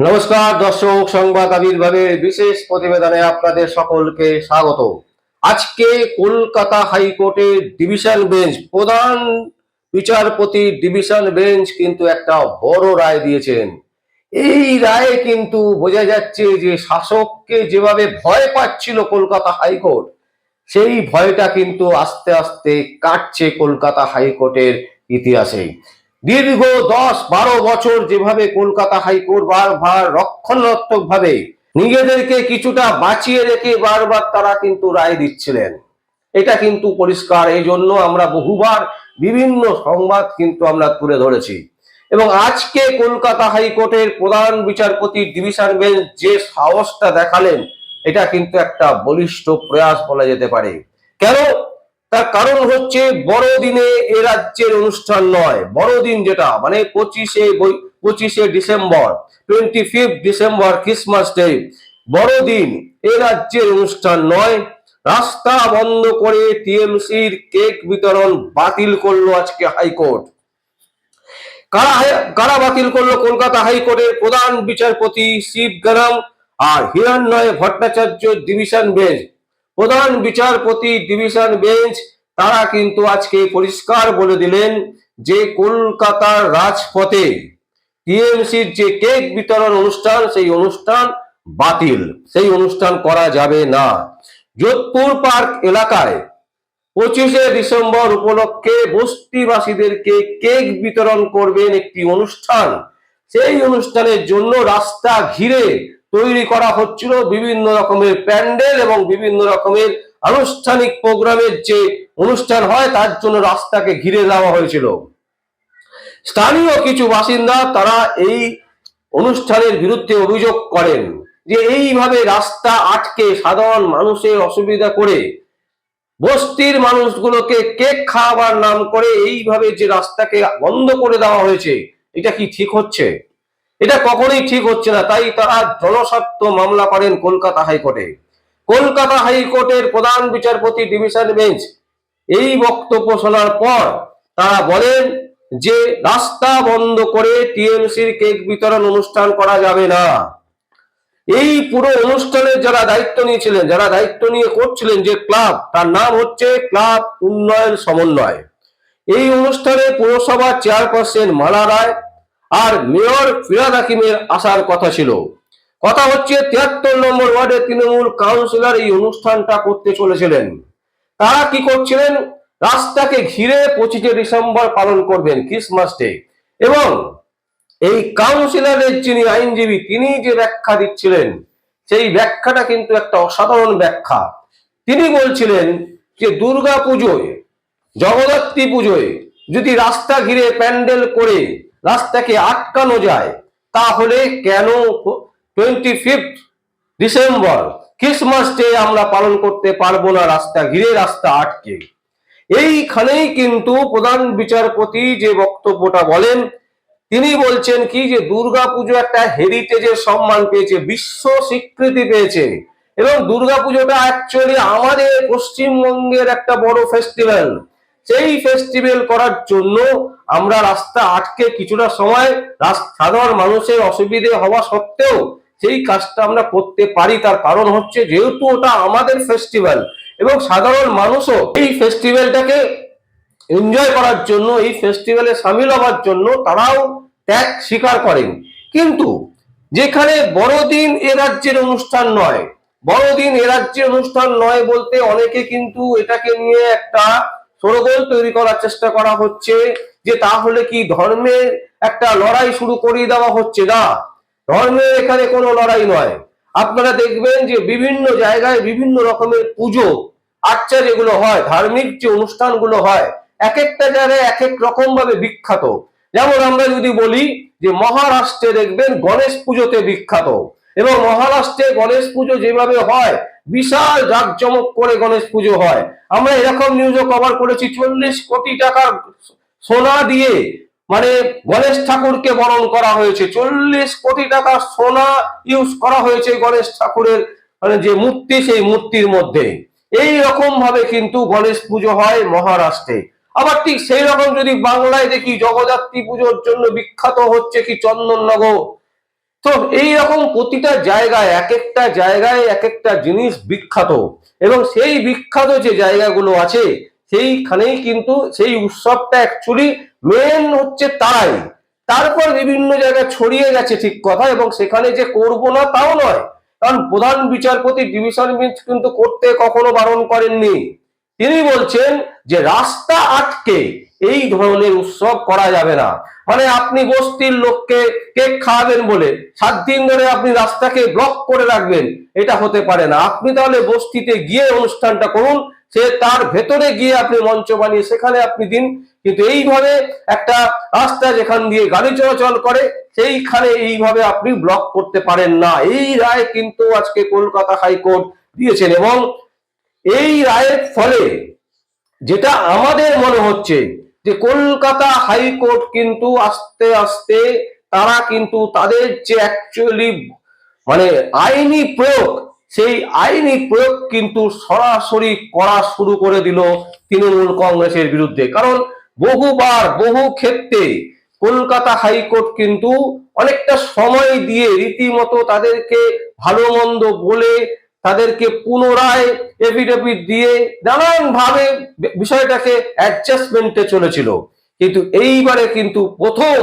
নমস্কার, দর্শক সংবাদ আবির্ভাবের বিশেষ প্রতিবেদনে আপনাদের সকলকে স্বাগত। আজকে কলকাতা হাইকোর্টের ডিভিশন বেঞ্চ, প্রধান বিচারপতি ডিভিশন বেঞ্চ কিন্তু একটা বড় রায় দিয়েছেন। এই রায়ে কিন্তু বোঝা যাচ্ছে যে শাসককে যেভাবে ভয় পাচ্ছিল কলকাতা হাইকোর্ট, সেই ভয়টা কিন্তু আস্তে আস্তে কাটছে কলকাতা হাইকোর্টের ইতিহাসে দীর্ঘ দশ বারো বছর যেভাবে কলকাতা হাইকোর্ট বারবার রক্ষণাত্মক ভাবে নিজেদেরকে কিছুটা বাঁচিয়ে রেখে বারবার তারা কিন্তু রায় দিচ্ছিলেন। এটা কিন্তু পরিষ্কার এই জন্য আমরা বহুবার বিভিন্ন সংবাদ কিন্তু আমরা তুলে ধরেছি। এবং আজকে কলকাতা হাইকোর্টের প্রধান বিচারপতি ডিভিশন বেঞ্চ যে সাহসটা দেখালেন, এটা কিন্তু একটা বলিষ্ঠ প্রয়াস বলা যেতে পারে। কেন? তার কারণ হচ্ছে বড়দিনে এ রাজ্যের অনুষ্ঠান নয়। বড়দিন যেটা মানে পঁচিশে পঁচিশে December twenty fifth December Christmas day বড়দিন এ রাজ্যের অনুষ্ঠান নয়। রাস্তা বন্ধ করে টিএমসির কেক বিতরণ বাতিল করল আজকে হাইকোর্ট। কারা কারা বাতিল করল কলকাতা হাইকোর্টের প্রধান বিচারপতি শিব গরম আর হিরণ্ময় ভট্টাচার্য ডিভিশন বেঞ্চ? প্রধান বিচারপতি ডিভিশন বেঞ্চ, তারা কিন্তু আজকে পরিষ্কার বলে দিলেন যে কলকাতার রাজপথে টিএমসির যে কেক বিতরণ অনুষ্ঠান, সেই অনুষ্ঠান বাতিল, সেই অনুষ্ঠান করা যাবে না। যোধপুর পার্ক এলাকায় পঁচিশে ডিসেম্বর উপলক্ষে বস্তিবাসীদেরকে কেক বিতরণ করবেন একটি অনুষ্ঠান। সেই অনুষ্ঠানের জন্য রাস্তা ঘিরে তৈরি করা হচ্ছিল বিভিন্ন রকমের প্যান্ডেল এবং বিভিন্ন রকমের আনুষ্ঠানিক প্রোগ্রামের যে অনুষ্ঠান হয়, তার জন্য রাস্তাকে ঘিরে দেওয়া হয়েছিল। স্থানীয় কিছু বাসিন্দা তারা এই অনুষ্ঠানের বিরুদ্ধে অভিযোগ করেন যে এইভাবে রাস্তা আটকে সাধারণ মানুষের অসুবিধা করে বস্তির মানুষগুলোকে কেক খাওয়াবার নাম করে এইভাবে যে রাস্তাকে বন্ধ করে দেওয়া হয়েছে, এটা কি ঠিক হচ্ছে? এটা কখনোই ঠিক হচ্ছে না। তাই তারা জনস্বার্থ মামলা করেন কলকাতা হাইকোর্টে। কলকাতা হাইকোর্টের প্রধান বিচারপতি ডিভিশন বেঞ্চ এই বক্তব্য শোনার পর তারা বলেন যে, রাস্তা বন্ধ করে টিএমসির কেক বিতরণ অনুষ্ঠান করা যাবে না। এই পুরো অনুষ্ঠানের যারা দায়িত্ব নিয়েছিলেন, যারা দায়িত্ব নিয়ে করছিলেন যে ক্লাব, তার নাম হচ্ছে ক্লাব উন্নয়ন সমন্বয়। এই অনুষ্ঠানে পুরসভার চেয়ারপারসন মালা রায় আর মেয়র ফিরাদ হাকিমের আসার কথা ছিল। কথা হচ্ছে, তিয়াত্তর নম্বর ওয়ার্ডের তৃণমূল কাউন্সিলর এই অনুষ্ঠানটা করতে চলেছিলেন। তারা কি করছিলেন? রাস্তাকে ঘিরে পঁচিশে ডিসেম্বর পালন করবেন ক্রিসমাস ডে। এবং এই কাউন্সিলরের যিনি আইনজীবী, তিনি যে ব্যাখ্যা দিচ্ছিলেন, সেই ব্যাখ্যাটা কিন্তু একটা অসাধারণ ব্যাখ্যা। তিনি বলছিলেন যে দুর্গা পুজোয় জগদ্ধাত্রী পুজোয় যদি রাস্তা ঘিরে প্যান্ডেল করে রাস্তাকে আটকানো যায়, তাহলে কেন twenty fifth December Christmas day আমরা পালন করতে পারব না রাস্তা ঘিরে রাস্তা আটকে। এইখানেই কিন্তু প্রধান বিচারপতি যে বক্তব্যটা বলেন, তিনি বলছেন কি যে দুর্গাপুজো একটা হেরিটেজের সম্মান পেয়েছে, বিশ্ব স্বীকৃতি পেয়েছে। এবং দুর্গাপুজোটা অ্যাকচুয়ালি আমাদের পশ্চিমবঙ্গের একটা বড় ফেস্টিভ্যাল সেই ফেস্টিভ্যাল করার জন্য আমরা রাস্তা আটকে কিছুটা সময় সাধারণ মানুষের অসুবিধে হওয়া সত্ত্বেও সেই কাজটা আমরা করতে পারি। তার কারণ হচ্ছে যেহেতু ওটা আমাদের ফেস্টিভ্যাল এবং সাধারণ মানুষও এই ফেস্টিভ্যালটাকে এনজয় করার জন্য, এই ফেস্টিভ্যালে সামিল হওয়ার জন্য তারাও ত্যাগ স্বীকার করেন। কিন্তু যেখানে বড়দিন এ রাজ্যের অনুষ্ঠান নয়, বড়দিন এ রাজ্যের অনুষ্ঠান নয় বলতে অনেকে কিন্তু এটাকে নিয়ে একটা সরগোল তৈরি করার চেষ্টা করা হচ্ছে যে তাহলে কি ধর্মের একটা লড়াই শুরু করিয়ে দেওয়া হচ্ছে? না ধর্মের এখানে কোনো লড়াই নয়। আপনারা দেখবেন যে বিভিন্ন জায়গায় বিভিন্ন রকমের পুজো আচ্ছা যেগুলো হয়, ধার্মিক যে অনুষ্ঠানগুলো হয় এক একটা জায়গায় এক এক রকম ভাবে বিখ্যাত। যেমন আমরা যদি বলি যে মহারাষ্ট্রে দেখবেন গণেশ পুজোতে বিখ্যাত। এবং মহারাষ্ট্রে গণেশ পুজো যেভাবে হয় বিশাল জাঁকজমক করে গণেশ পুজো হয়। আমরা এরকম নিউজও কভার করেছি, চল্লিশ কোটি টাকার সোনা দিয়ে মানে গণেশ ঠাকুরকে বরণ করা হয়েছে। চল্লিশ কোটি টাকা সোনা ইউজ করা হয়েছে গণেশ ঠাকুরের মানে যে মূর্তি, সেই মূর্তির মধ্যে। এই রকম ভাবে কিন্তু গণেশ পুজো হয় মহারাষ্ট্রে। আবার ঠিক সেই রকম যদি বাংলায় দেখি, জগদ্ধাত্রী পুজোর জন্য বিখ্যাত হচ্ছে কি চন্দননগর। তো এই রকম প্রতিটা জায়গায় এক একটা জায়গায় এক একটা জিনিস বিখ্যাত এবং সেই বিখ্যাত যে জায়গাগুলো আছে, সেইখানেই কিন্তু সেই উৎসবটা অ্যাকচুয়ালি মেন হচ্ছে তাই। তারপর বিভিন্ন জায়গায় ছড়িয়ে গেছে ঠিক কথা এবং সেখানে যে করব না তাও নয়। কারণ প্রধান বিচারপতি ডিভিশন বেঞ্চ কিন্তু করতে কখনো বারণ করেননি। তিনি বলছেন যে রাস্তা আটকে এই ধরনের উৎসব করা যাবে না। মানে আপনি বস্তির লোককে কেক খাওয়াবেন বলে, সাত দিন ধরে আপনি রাস্তাকে ব্লক করে রাখবেন, এটা হতে পারে না। আপনি তাহলে বস্তিতে গিয়ে অনুষ্ঠানটা করুন, সে তার ভেতরে গিয়ে আপনি মঞ্চ বানিয়ে সেখানে আপনি দিন। কিন্তু এইভাবে একটা রাস্তা যেখান দিয়ে গাড়ি চলাচল করে, সেইখানে এইভাবে আপনি ব্লক করতে পারেন না। এই রায় কিন্তু আজকে কলকাতা হাইকোর্ট দিয়েছেন এবং এই রায়ের ফলে যেটা আমাদের মনে হচ্ছে যে কলকাতা হাইকোর্ট কিন্তু আস্তে আস্তে তারা কিন্তু তাদের যে অ্যাকচুয়ালি মানে আইনি প্রয়োগ, সেই আইনি প্রয়োগ কিন্তু সরাসরি করা শুরু করে দিল তৃণমূল কংগ্রেসের বিরুদ্ধে। কারণ বহুবার, বহু ক্ষেত্রে কলকাতা হাইকোর্ট কিন্তু অনেকটা সময় দিয়ে রীতিমতো তাদেরকে ভালো মন্দ বলে তাদেরকে পুনরায় এফিডেভিট দিয়ে নানান ভাবে বিষয়টাকে অ্যাডজাস্টমেন্টে চলেছিল। কিন্তু এইবারে কিন্তু প্রথম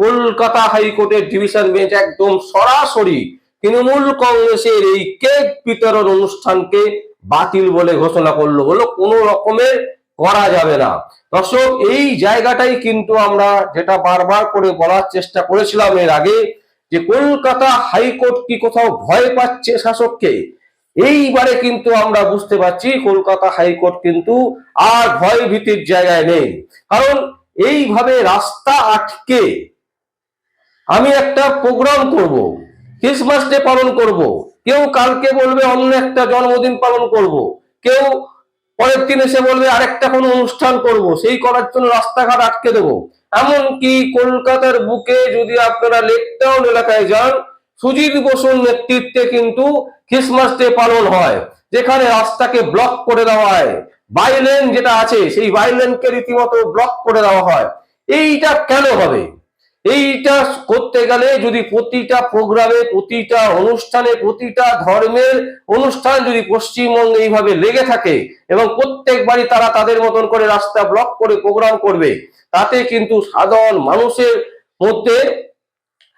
কলকাতা হাইকোর্টের ডিভিশন বেঞ্চ একদম সরাসরি তৃণমূল কংগ্রেসের এই কেক বিতরণ অনুষ্ঠানকে বাতিল বলে ঘোষণা করল বলো কোনো রকমের করা যাবে না। দর্শক, এই জায়গাটাই কিন্তু আমরা যেটা বারবার করে বলার চেষ্টা করেছিলাম এর আগে যে কলকাতা হাইকোর্ট কি কোথাও ভয় পাচ্ছে শাসককে? এইবারে কিন্তু আমরা বুঝতে পারছি কলকাতা হাইকোর্ট কিন্তু আর ভয় ভীতির জায়গায় নেই। কারণ এইভাবে রাস্তা আটকে আমি একটা প্রোগ্রাম করব, ক্রিসমাস ডে পালন করব, কেউ কালকে বলবে অন্য একটা জন্মদিন পালন করব, কেউ পরের দিন এসে বলবে আরেকটা কোনো অনুষ্ঠান করব, সেই করার জন্য রাস্তাঘাট আটকে দেবো। এমনকি কলকাতার বুকে যদি আপনারা লেক টাউন এলাকায় যান, সুজিত বসুর নেতৃত্বে কিন্তু ক্রিসমাস ডে পালন হয়, যেখানে রাস্তাকে ব্লক করে দেওয়া হয়। বাইলেন যেটা আছে, সেই বাইলেনকে রীতিমতো ব্লক করে দেওয়া হয়। এইটা কেন হবে? এইটা করতে গেলে যদি প্রতিটা প্রোগ্রামে প্রতিটা অনুষ্ঠানে, প্রতিটা ধর্মের অনুষ্ঠান যদি পশ্চিমবঙ্গে এইভাবে লেগে থাকে এবং প্রত্যেকবারই তারা তাদের মতন করে রাস্তা ব্লক করে প্রোগ্রাম করবে, তাতে কিন্তু সাধারণ মানুষের মধ্যে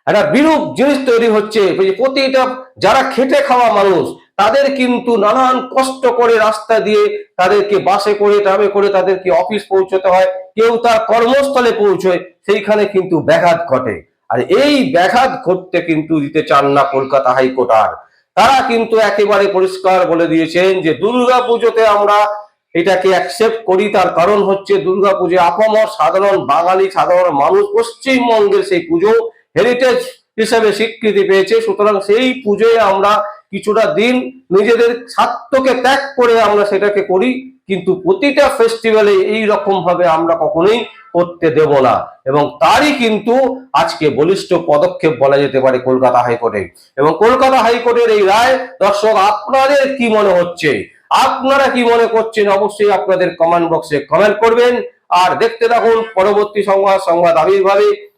একটা বিরূপ জিনিস তৈরি হচ্ছে। প্রতিটা যারা খেটে খাওয়া মানুষ, তাদের কিন্তু নানান কষ্ট করে রাস্তা দিয়ে তাদেরকে বাসে করে, ট্রামে করে তাদেরকে অফিস পৌঁছতে হয়। কেউ তার কর্মস্থলে পৌঁছয়, সেইখানে কিন্তু ব্যাঘাত ঘটে। আর এই ব্যাঘাত ঘটতে কিন্তু দিতে চান না কলকাতা হাইকোর্ট। আর তারা কিন্তু একেবারে পরিষ্কার বলে দিয়েছেন যে, দুর্গা পুজোতে আমরা এটাকে অ্যাকসেপ্ট করি। তার কারণ হচ্ছে দুর্গা পুজো আপামর সাধারণ বাঙালি, সাধারণ মানুষ পশ্চিমবঙ্গের সেই পুজো হেরিটেজ হিসেবে স্বীকৃতি পেয়েছে। সুতরাং সেই পুজোয় আমরা কিছুটা দিন নিজেদের স্বার্থকে ত্যাগ করে আমরা সেটাকে করি, কিন্তু প্রতিটা ফেস্টিভ্যালে এই রকম ভাবে আমরা কখনোই করতে দেব না। এবং তারই কিন্তু আজকে বলিষ্ঠ পদক্ষেপ বলা যেতে পারে কলকাতা হাইকোর্টে। এবং কলকাতা হাইকোর্টের এই রায়, দর্শক, আপনাদের কি মনে হচ্ছে? আপনারা কি মনে করছেন? অবশ্যই আপনাদের কমেন্ট বক্সে কমেন্ট করবেন। আর দেখতে থাকুন, পরবর্তী সংবাদ সংবাদ আবির্ভাবে।